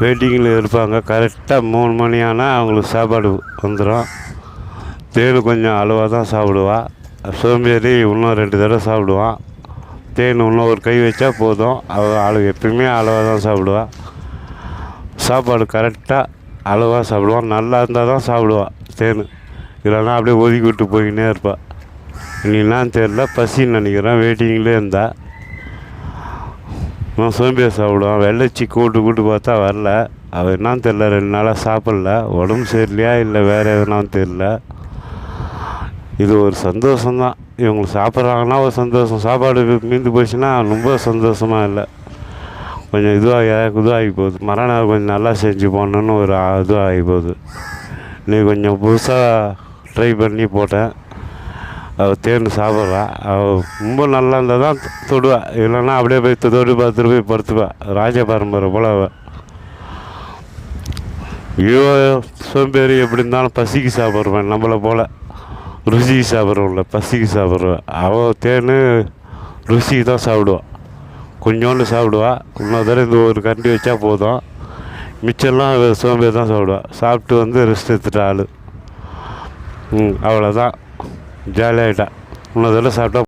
வெயிட்டிங்கில் இருப்பாங்க. கரெக்டாக மூணு மணி ஆனால் அவங்களுக்கு சாப்பாடு வந்துடும் தேன் கொஞ்சம் அளவாக தான் சாப்பிடுவா. சோம்பேறி இன்னும் ரெண்டு தடவை சாப்பிடுவான். தேன் இன்னும் ஒரு கை வச்சா போதும். அவள் ஆளு எப்பயுமே அளவாக தான் சாப்பிடுவா. சாப்பாடு கரெக்டாக அளவாக சாப்பிடுவான் நல்லா இருந்தால் தான் சாப்பிடுவாள் தேன். இல்லைன்னா அப்படியே ஒதுக்கி விட்டு போய்கின்னே இருப்பாள் என்னன்னு தெரில பசின்னு நினைக்கிறேன். வெயிட்டிங்லேயே இருந்தால் நான் சோம்பேறி சாப்பிடுவான். வெள்ளைச்சி கூட்டு கூட்டு பார்த்தா வரல. அவன் என்னான்னு தெரில ரெண்டு நாளாக சாப்பிடல. உடம்பு சரியில்லையா இல்லை வேறு எதுனான்னு தெரில இது ஒரு சந்தோஷம்தான். இவங்க சாப்பிட்றாங்கன்னா ஒரு சந்தோஷம். சாப்பாடு மீந்து போச்சுன்னா ரொம்ப சந்தோஷமாக இல்லை. கொஞ்சம் இதுவாக இதுவாகி போகுது. மறுநாள் கொஞ்சம் நல்லா செஞ்சு போடணுன்னு ஒரு இதுவாகி போகுது. நீ கொஞ்சம் புதுசாக ட்ரை பண்ணி போட்டேன். அவள் தேன் சாப்பிட்றா. அவள் ரொம்ப நல்லா இருந்தால் தான் தொடுவா. இல்லைன்னா அப்படியே போய் தொடு பார்த்துட்டு போய் படுத்துப்பா. ராஜ பரம்பரை போல் அவள் ஐயோ சோம்பேறி எப்படி இருந்தாலும் பசிக்கு சாப்பிட்ருவேன் நம்மளை போல். ருசிக்கு சாப்பிட்றோம்ல பசிக்கு சாப்பிட்ருவேன் அவள் தேன் ருசிக்கு தான் சாப்பிடுவாள் கொஞ்சோண்டு சாப்பிடுவா. இன்னொரு தடவை இந்த ஒரு கண்டி வச்சா போதும். மிச்சம்லாம் சோம்பேறி தான் சாப்பிடுவாள் சாப்பிட்டு வந்து ரெஸ்ட் எடுத்துட்ட ஆள். ம் அவ்வளோதான் ஜாலியாகிட்டேன் இன்னொரு சாப்பிட்டா